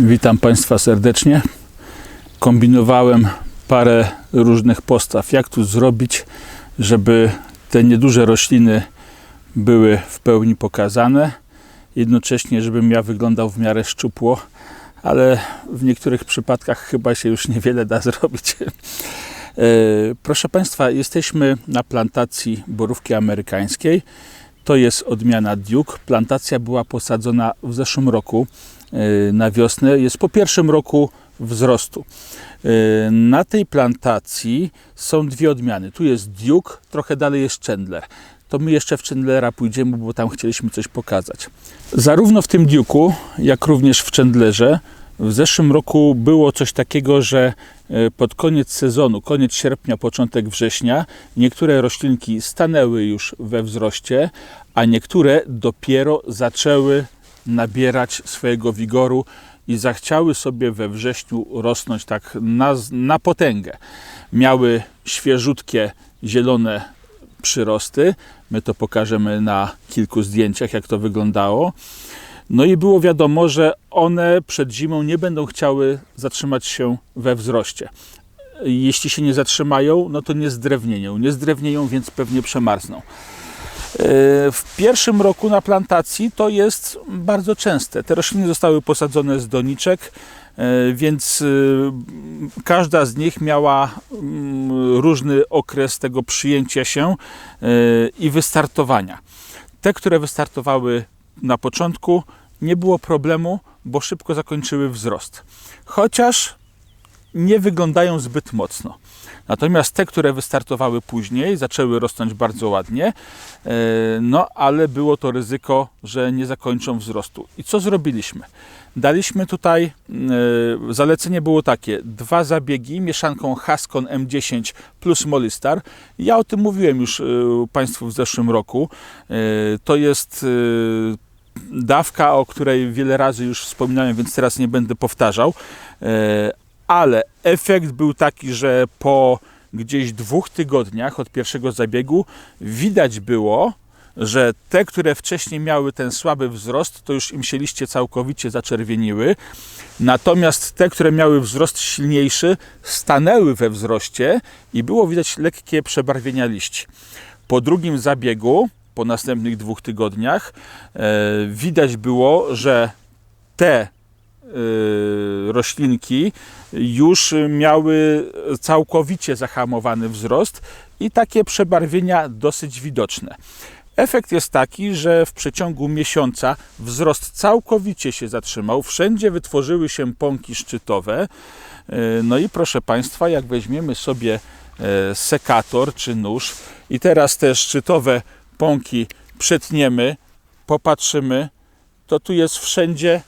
Witam Państwa serdecznie. Kombinowałem parę różnych postaw, jak tu zrobić, żeby te nieduże rośliny były w pełni pokazane, jednocześnie, żebym ja wyglądał w miarę szczupło, ale w niektórych przypadkach chyba się już niewiele da zrobić. E, Proszę Państwa, jesteśmy na plantacji borówki amerykańskiej. To jest odmiana Duke. Plantacja była posadzona w zeszłym roku e, na wiosnę. Jest po pierwszym roku wzrostu. E, Na tej plantacji są dwie odmiany. Tu jest Duke, trochę dalej jest Chandler. To my jeszcze w Chandlera pójdziemy, bo tam chcieliśmy coś pokazać. Zarówno w tym Duke'u, jak również w Chandlerze w zeszłym roku było coś takiego, że e, pod koniec sezonu, koniec sierpnia, początek września, niektóre roślinki stanęły już we wzroście, a niektóre dopiero zaczęły nabierać swojego wigoru i zachciały sobie we wrześniu rosnąć tak na, na potęgę. Miały świeżutkie, zielone przyrosty. My to pokażemy na kilku zdjęciach, jak to wyglądało. No i było wiadomo, że one przed zimą nie będą chciały zatrzymać się we wzroście. Jeśli się nie zatrzymają, no to nie zdrewnieją. Nie zdrewnieją, więc pewnie przemarzną. E, W pierwszym roku na plantacji to jest bardzo częste. Te rośliny zostały posadzone z doniczek, e, więc e, każda z nich miała mm, różny okres tego przyjęcia się i wystartowania. Te, które wystartowały na początku, nie było problemu, bo szybko zakończyły wzrost. Chociaż nie wyglądają zbyt mocno. Natomiast te, które wystartowały później, zaczęły rosnąć bardzo ładnie, e, no ale było to ryzyko, że nie zakończą wzrostu. I co zrobiliśmy? Daliśmy tutaj, e, zalecenie było takie, dwa zabiegi mieszanką Haskon M10 plus Molistar. Ja o tym mówiłem już e, Państwu w zeszłym roku. To jest dawka, o której wiele razy już wspominałem, więc teraz nie będę powtarzał. E, Ale efekt był taki, że po gdzieś dwóch tygodniach od pierwszego zabiegu widać było, że te, które wcześniej miały ten słaby wzrost, to już im się liście całkowicie zaczerwieniły. Natomiast te, które miały wzrost silniejszy, stanęły we wzroście i było widać lekkie przebarwienia liści. Po drugim zabiegu, po następnych dwóch tygodniach, e, widać było, że te y, roślinki już miały całkowicie zahamowany wzrost i takie przebarwienia dosyć widoczne. Efekt jest taki, że w przeciągu miesiąca wzrost całkowicie się zatrzymał, wszędzie wytworzyły się pąki szczytowe. Y, No i proszę Państwa, jak weźmiemy sobie e, sekator czy nóż i teraz te szczytowe pąki przetniemy, popatrzymy, to tu jest wszędzie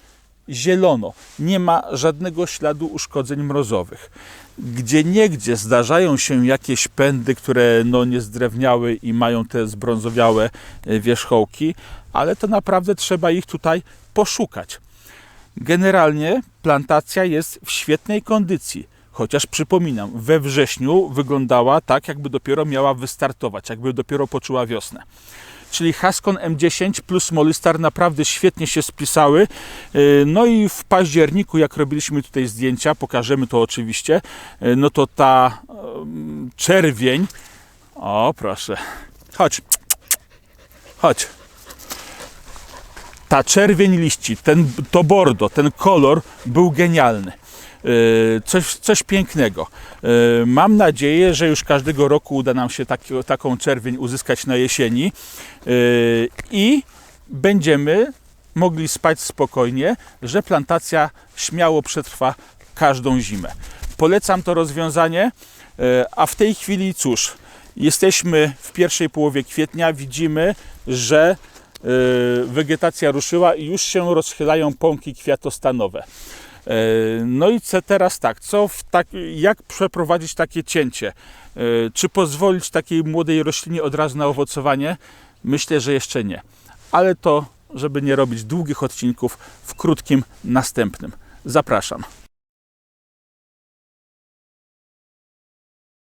zielono. Nie ma żadnego śladu uszkodzeń mrozowych. Gdzie niegdzie zdarzają się jakieś pędy, które no nie zdrewniały i mają te zbrązowiałe e, wierzchołki, ale to naprawdę trzeba ich tutaj poszukać. Generalnie plantacja jest w świetnej kondycji. Chociaż przypominam, we wrześniu wyglądała tak, jakby dopiero miała wystartować, jakby dopiero poczuła wiosnę czyli Haskon M10 plus Molistar naprawdę świetnie się spisały. Yy, No i w październiku, jak robiliśmy tutaj zdjęcia, pokażemy to oczywiście, yy, no to ta ym, czerwień, o proszę, chodź, chodź. Ta czerwień liści, ten, to bordo, ten kolor był genialny. Yy, Coś, coś pięknego. Yy, Mam nadzieję, że już każdego roku uda nam się taki, taką czerwień uzyskać na jesieni yy, i będziemy mogli spać spokojnie, że plantacja śmiało przetrwa każdą zimę. Polecam to rozwiązanie, a w tej chwili cóż, jesteśmy w pierwszej połowie kwietnia, widzimy, że wegetacja ruszyła i już się rozchylają pąki kwiatostanowe. E, No i co teraz tak, co tak, jak przeprowadzić takie cięcie? E, Czy pozwolić takiej młodej roślinie od razu na owocowanie? Myślę, że jeszcze nie. Ale to, żeby nie robić długich odcinków, w krótkim następnym. Zapraszam.